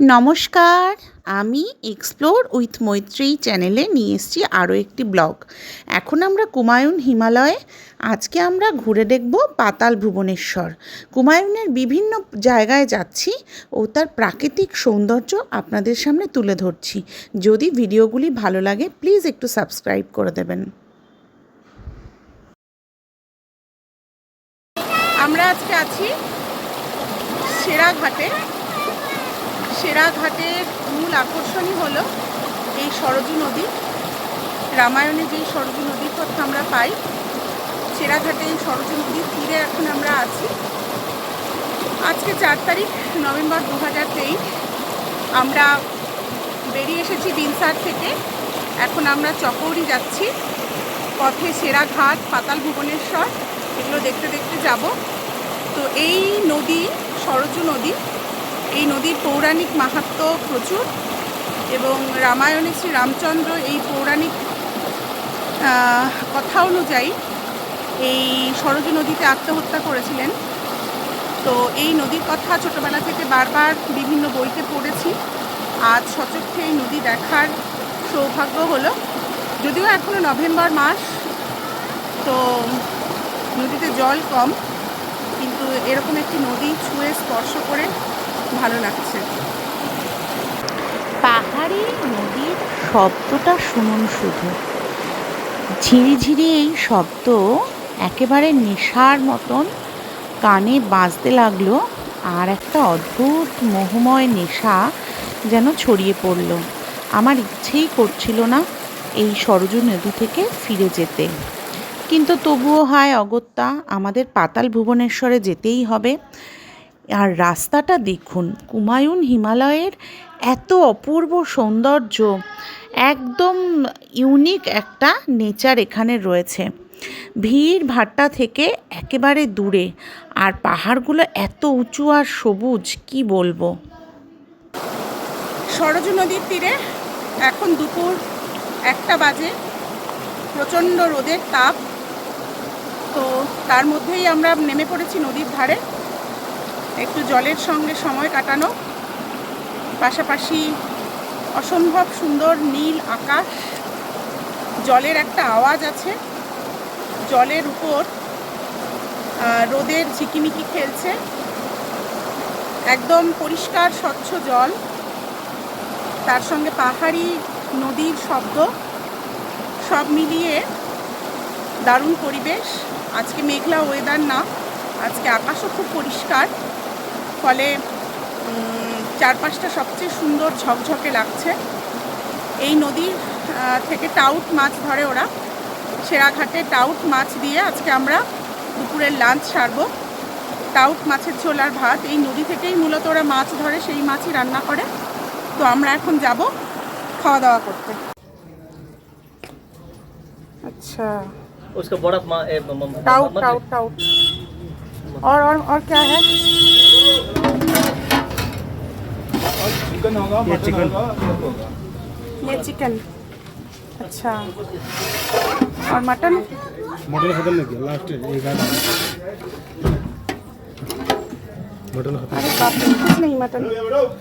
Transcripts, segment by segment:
নমস্কার, আমি explore with মৈত্রী চ্যানেলে নিয়ে এসেছি আরও একটি ব্লগ এখন আমরা কুমায়ুন হিমালয়ে, আজকে আমরা ঘুরে দেখব পাতাল ভুবনেশ্বর। কুমায়ুনের বিভিন্ন জায়গায় যাচ্ছি ও তার প্রাকৃতিক সৌন্দর্য আপনাদের সামনে তুলে ধরছি। যদি ভিডিওগুলি ভালো লাগে প্লিজ একটু সাবস্ক্রাইব করে দেবেন। আমরা আজকে আছি সেরাঘাটে। সেরাঘাটের মূল আকর্ষণই হলো এই সরজু নদী। রামায়ণে যেই সরজু নদীর কথা আমরা পাই সেরাঘাটে এই সরজু নদীর তীরে এখন আমরা আছি। আজকে চার তারিখ, নভেম্বর দু হাজার তেইশ। আমরা বেরিয়ে এসেছি বিনসার থেকে। এখন আমরা চকৌরি যাচ্ছি। পথে সেরাঘাট পাতাল ভুবনেশ্বর। এগুলো দেখতে দেখতে যাব। তো এই নদী, সরজু নদী এই নদীর পৌরাণিক মাহাত্ম প্রচুর এবং রামায়ণে শ্রী রামচন্দ্র এই পৌরাণিক কথা অনুযায়ী এই সরজু নদীতে আত্মহত্যা করেছিলেন। তো এই নদীর কথা ছোটোবেলা থেকে বারবার বিভিন্ন বইতে পড়েছি। আজ সচক্ষে এই নদী দেখার সৌভাগ্য হলো, যদিও এখনও নভেম্বর মাস, তো নদীতে জল কম, কিন্তু এরকম একটি নদী ছুঁয়ে স্পর্শ করে ভালো লাগছে। পাহাড়ি নদীর শব্দটা শুনুন শুধু। ঝিরিঝিরি এই শব্দ একেবারে নেশার মতন কানে বাজতে লাগল আর একটা অদ্ভুত মোহময় নেশা যেন ছড়িয়ে পড়ল। আমার ইচ্ছেই করছিল না এই সরজু নদী থেকে ফিরে যেতে। কিন্তু তবুও হায় অগত্যা, আমাদের পাতাল ভুবনেশ্বরে যেতেই হবে। আর রাস্তাটা দেখুন কুমায়ুন হিমালয়ের এত অপূর্ব সৌন্দর্য, একদম ইউনিক একটা নেচার এখানে রয়েছে। ভিড় ভাট্টা থেকে একেবারে দূরে, আর পাহাড়গুলো এত উঁচু আর সবুজ, কি বলব? সরজু নদীর তীরে এখন দুপুর একটা বাজে, প্রচণ্ড রোদের তাপ। তো তার মধ্যেই আমরা নেমে পড়েছি নদীর ধারে। একটু জলের সঙ্গে সময় কাটানো, পাশাপাশি অসম্ভব সুন্দর নীল আকাশ, জলের একটা আওয়াজ আছে, জলের উপর রোদের ঝিকিমিকি খেলছে, একদম পরিষ্কার স্বচ্ছ জল, তার সঙ্গে পাহাড়ি নদীর শব্দ, সব মিলিয়ে দারুণ পরিবেশ। আজকে মেঘলা ওয়েদার না, আজকে আকাশও খুব পরিষ্কার। ফলে উম, চারপাশটা সবচেয়ে সুন্দর ঝকঝকে লাগছে এই নদীর আহ, থেকে টাউট মাছ ধরে ওরা সেরাঘাটে টাউট মাছ দিয়ে আজকে আমরা দুপুরের লাঞ্চ সারবো টাউট মাছের ঝোল আর ভাত এই নদী থেকেই মূলত ওরা মাছ ধরে সেই মাছই রান্না করে তো আমরা এখন যাব খাওয়া দাওয়া করতে আচ্ছা उसका बड़ा मा, ए, म, म, टाउट मत- टाउट टाउट और और और क्या है चिकन होगा ये मटन चिकन। होगा सब होगा ये चिकन अच्छा और मटन मटन खत्म नहीं किया लास्ट एक आधा मटन खत्म अरे बाप रे कुछ नहीं मटन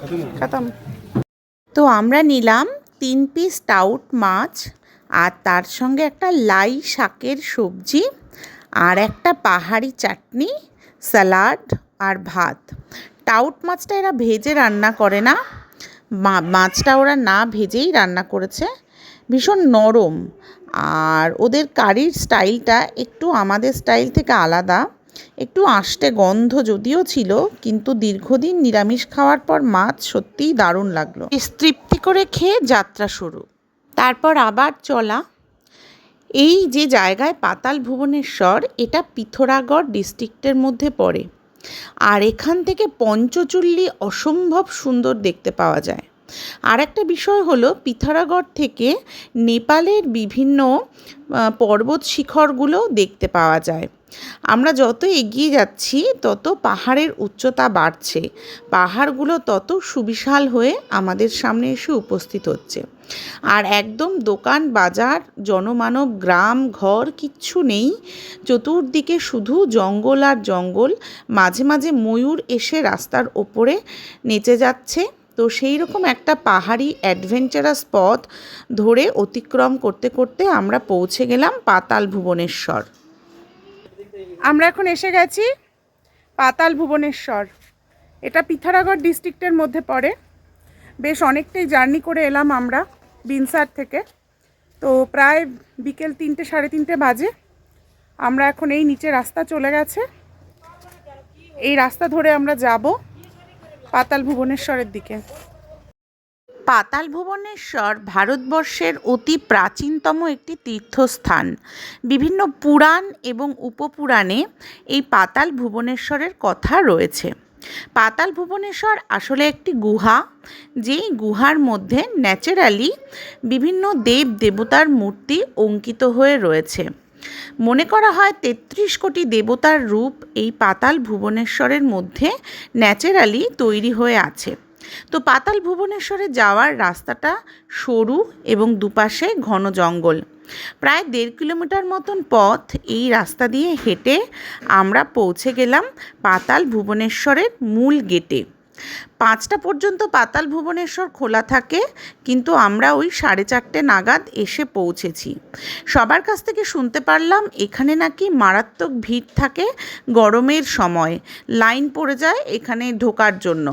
खत्म हो খতম তো আমরা নিলাম তিন পিস টাউট মাছ আর তার সঙ্গে একটা লাই শাকের সবজি আর একটা পাহাড়ি চাটনি স্যালাড আর ভাত টাউট মাছটা এরা ভেজে রান্না করে না মা- মাছটা ওরা না ভেজেই রান্না করেছে। ভীষণ নরম। আর ওদের কারির স্টাইলটা একটু আমাদের স্টাইল থেকে আলাদা। একটু আষ্টে গন্ধ যদিও ছিল, কিন্তু দীর্ঘদিন নিরামিষ খাওয়ার পর মাছ সত্যিই দারুণ লাগল। তৃপ্তি করে খেয়ে যাত্রা শুরু। তারপর আবার চলা। এই যে জায়গায় পাতাল ভুবনেশ্বর, এটা পিথোরাগড় ডিস্ট্রিক্টের মধ্যে পড়ে। আর এখান থেকে পঞ্চচুল্লি অসম্ভব সুন্দর দেখতে পাওয়া যায়। আর একটা বিষয় হলো, পিথারাগড় থেকে নেপালের বিভিন্ন পর্বত শিখরগুলো দেখতে পাওয়া যায়। আমরা যত এগিয়ে যাচ্ছি, তত পাহাড়ের উচ্চতা বাড়ছে। পাহাড়গুলো তত সুবিশাল হয়ে আমাদের সামনে এসে উপস্থিত হচ্ছে। আর একদম দোকান, বাজার, জনমানব, গ্রাম, ঘর কিচ্ছু নেই। চতুর্দিকে শুধু জঙ্গল আর জঙ্গল। মাঝে মাঝে ময়ূর এসে রাস্তার ওপরে নেচে যাচ্ছে। তো সেই রকম একটা পাহাড়ি অ্যাডভেঞ্চারাস পথ ধরে অতিক্রম করতে করতে আমরা পৌঁছে গেলাম পাতাল ভুবনেশ্বর। আমরা এখন এসে গেছি পাতাল ভুবনেশ্বর। এটা পিথারাগড় ডিস্ট্রিক্টের মধ্যে পড়ে। বেশ অনেকটাই জার্নি করে এলাম আমরা বিনসার থেকে। তো প্রায় বিকেল তিনটে, সাড়ে তিনটে বাজে। আমরা এখন এই নিচে রাস্তা চলে গেছে। এই রাস্তা ধরে আমরা যাব পাতাল ভুবনেশ্বরের দিকে। পাতাল ভুবনেশ্বর ভারতবর্ষের অতি প্রাচীনতম একটি তীর্থস্থান। বিভিন্ন পুরাণ এবং উপপুরাণে এই পাতাল ভুবনেশ্বরের কথা রয়েছে। পাতাল ভুবনেশ্বর আসলে একটি গুহা, যেই গুহার মধ্যে ন্যাচারালি বিভিন্ন দেব দেবতার মূর্তি অঙ্কিত হয়ে রয়েছে। মনে করা হয় তেত্রিশ কোটি দেবতার রূপ এই পাতাল ভুবনেশ্বরের মধ্যে ন্যাচারালি তৈরি হয়ে আছে। তো পাতাল ভুবনেশ্বরে যাওয়ার রাস্তাটা সরু এবং দুপাশে ঘন জঙ্গল। প্রায় দেড় কিলোমিটার মতন পথ এই রাস্তা দিয়ে হেঁটে আমরা পৌঁছে গেলাম পাতাল ভুবনেশ্বরের মূল গেটে। পাঁচটা পর্যন্ত পাতাল ভুবনেশ্বর খোলা থাকে, কিন্তু আমরা ওই সাড়ে চারটে নাগাদ এসে পৌঁছেছি। সবার কাছ থেকে শুনতে পারলাম, এখানে নাকি মারাত্মক ভিড় থাকে গরমের সময়। লাইন পড়ে যায় এখানে ঢোকার জন্য।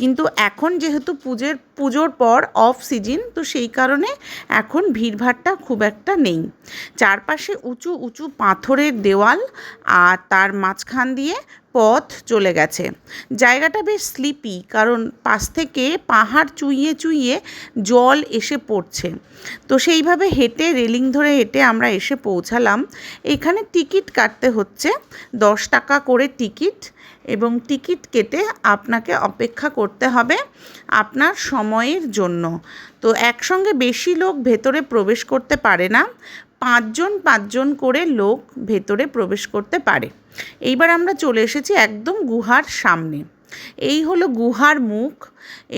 কিন্তু এখন যেহেতু পুজোর পুজোর পর অফ সিজন, তো সেই কারণে এখন ভিড়ভাড়টা খুব একটা নেই। চারপাশে উঁচু উঁচু পাথরের দেওয়াল আর তার মাঝখান দিয়ে পথ চলে গেছে। জায়গাটা বেশ স্লিপি, কারণ পাশ থেকে পাহাড় চুইয়ে চুইয়ে জল এসে পড়ছে। তো সেইভাবে হেঁটে, রেলিং ধরে হেঁটে আমরা এসে পৌঁছালাম। এখানে টিকিট কাটতে হচ্ছে, দশ টাকা করে টিকিট এবং টিকিট কেটে আপনাকে অপেক্ষা করতে হবে আপনার সময়ের জন্য। তো একসঙ্গে বেশি লোক ভেতরে প্রবেশ করতে পারে না, পাঁচজন পাঁচজন করে লোক ভেতরে প্রবেশ করতে পারে। এইবার আমরা চলে এসেছি একদম গুহার সামনে। এই হলো গুহার মুখ।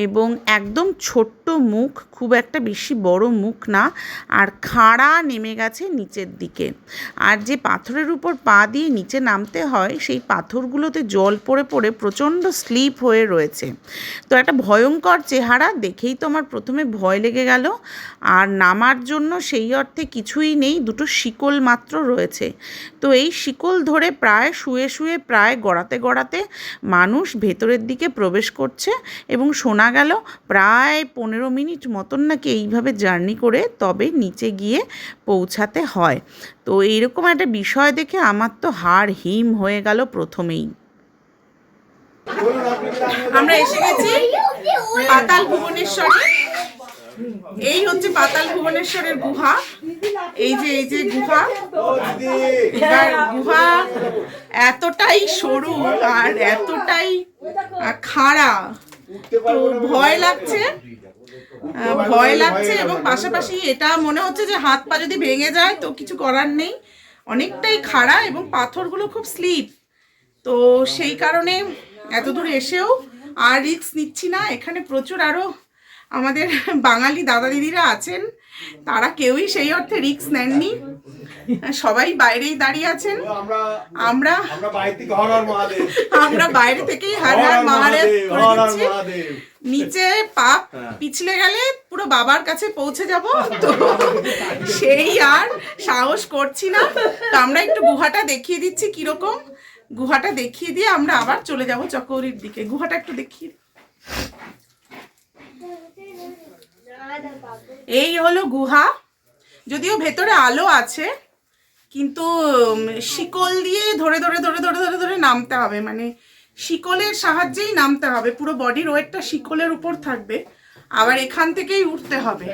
এবং একদম ছোট্ট মুখ, খুব একটা বেশি বড় মুখ না, আর খাড়া নেমে গেছে নিচের দিকে। আর যে পাথরের উপর পা দিয়ে নিচে নামতে হয়, সেই পাথরগুলোতে জল পড়ে পড়ে প্রচণ্ড স্লিপ হয়ে রয়েছে। তো একটা ভয়ঙ্কর চেহারা, দেখেই তো আমার প্রথমে ভয় লেগে গেল। আর নামার জন্য সেই অর্থে কিছুই নেই, দুটো শিকল মাত্র রয়েছে। তো এই শিকল ধরে প্রায় শুয়ে শুয়ে প্রায় গড়াতে গড়াতে মানুষ ভেতরের দিকে প্রবেশ করছে এবং শোনা গেল, প্রায় পনেরো মিনিট মতন নাকি এইভাবে জার্নি করে তবে নিচে গিয়ে পৌঁছাতে হয়। তো এইরকম একটা বিষয় দেখে আমার তো হাড় হিম হয়ে গেল প্রথমেই। আমরা এসে গেছি পাতাল ভুবনেশ্বরে। এই হচ্ছে পাতাল ভুবনেশ্বরের গুহা। এই যে এই যে গুহা এবার গুহা এতটাই সরু আর এতটাই খাড়া। তো ভয় লাগছে ভয় লাগছে এবং পাশাপাশি এটা মনে হচ্ছে যে হাত পা যদি ভেঙে যায় তো কিছু করার নেই। অনেকটাই খাড়া এবং পাথরগুলো খুব স্লিপ। তো সেই কারণে এত দূর এসেও আর রিস্ক নিচ্ছি না। এখানে প্রচুর আরও আমাদের বাঙালি দাদা দিদিরা আছেন। তারা কেউই সেই অর্থে রিস্ক নেননি। সবাই বাইরেই দাঁড়িয়ে আছেন। আমরা আমরা বাইরে থেকেই হার হর মহাদেব নিচে পা হ্যাঁ। পিছলে গেলে পুরো বাবার কাছে পৌঁছে যাব। তো সেই আর সাহস করছি না। তো আমরা একটু গুহাটা দেখিয়ে দিচ্ছি কীরকম। গুহাটা দেখিয়ে দিয়ে আমরা আবার চলে যাব চকৌরির দিকে। গুহাটা একটু দেখিয়ে এই হলো গুহা। যদিও ভেতরে আলো আছে কিন্তু শিকল দিয়ে ধরে ধরে ধরে ধরে ধরে ধরে নামতে হবে। মানে শিকলের সাহায্যেই নামতে হবে। পুরো বডির ওয়েটটা শিকলের উপর থাকবে। আবার এখান থেকেই উঠতে হবে।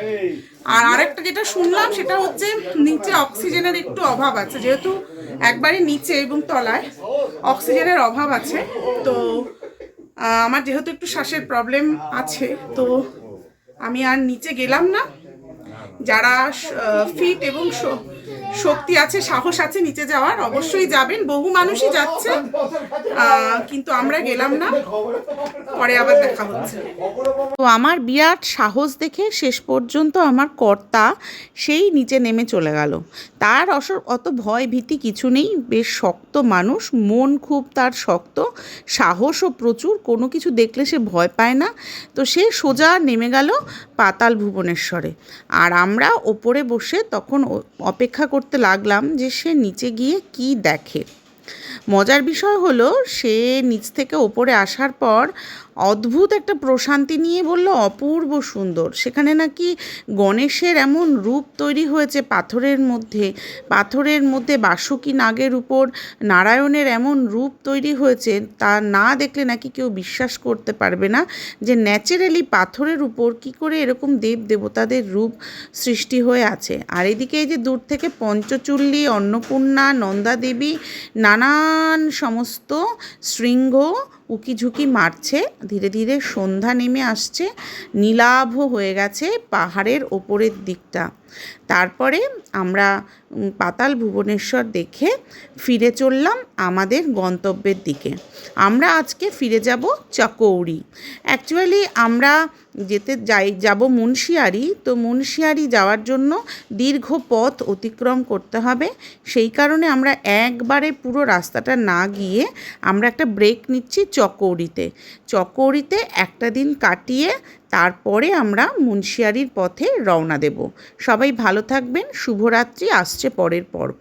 আর আরেকটা যেটা শুনলাম, সেটা হচ্ছে নিচে অক্সিজেনের একটু অভাব আছে। যেহেতু একবারে নিচে এবং তলায় অক্সিজেনের অভাব আছে, তো আমার যেহেতু একটু শ্বাসের প্রবলেম আছে, তো আমি আর নিচে গেলাম না। যারা ফিট এবং শক্তি আছে, সাহস আছে নিচে যাওয়ার, অবশ্যই যাবেন, বহু মানুষই যাচ্ছে। কিন্তু আমরা গেলাম না। পরে আবার দেখা হচ্ছে। তো আমার বিরাট সাহস দেখে শেষ পর্যন্ত আমার কর্তা সেই নিচে নেমে চলে গেল। তার অস, অত ভয় ভীতি কিছু নেই, বেশ শক্ত মানুষ, মন খুব তার শক্ত, সাহসও প্রচুর, কোনো কিছু দেখলে সে ভয় পায় না। তো সে সোজা নেমে গেল পাতাল ভুবনেশ্বরে। আর আমরা ওপরে বসে তখন অপেক্ষা করতে লাগলাম যে সে নিচে গিয়ে কি দেখে। মজার বিষয় হলো, সে নিচ থেকে ওপরে আসার পর অদ্ভুত একটা প্রশান্তি নিয়ে বলল, অপূর্ব সুন্দর। সেখানে নাকি গণেশের এমন রূপ তৈরি হয়েছে পাথরের মধ্যে। পাথরের মধ্যে বাসুকি নাগের উপর নারায়ণের এমন রূপ তৈরি হয়েছে, তা না দেখলে নাকি কেউ বিশ্বাস করতে পারবে না যে ন্যাচারালি পাথরের উপর কি করে এরকম দেব দেবতাদের রূপ সৃষ্টি হয়ে আছে। আর এদিকে এই যে দূর থেকে পঞ্চচুল্লি, অন্নপূর্ণা, নন্দা দেবী, নানান সমস্ত শৃঙ্গ উকিঝুঁকি মারছে ধীরে ধীরে সন্ধ্যা নেমে আসছে নীলাভ হয়ে গেছে পাহাড়ের ওপরের দিকটা। তারপরে আমরা পাতাল ভুবনেশ্বর দেখে ফিরে চললাম আমাদের গন্তব্যের দিকে। আমরা আজকে ফিরে যাব চকৌড়ি। অ্যাকচুয়ালি আমরা যেতে যাই, যাব মুন্সিয়ারি। তো মুন্সিয়ারি যাওয়ার জন্য দীর্ঘ পথ অতিক্রম করতে হবে। সেই কারণে আমরা একবারে পুরো রাস্তাটা না গিয়ে আমরা একটা ব্রেক নিচ্ছি চকৌড়িতে। চকৌড়িতে একটা দিন কাটিয়ে তারপরে আমরা মুন্সিয়ারির পথে রওনা দেব। সবাই ভালো থাকবেন, শুভরাত্রি, আসছে পরের পর্ব।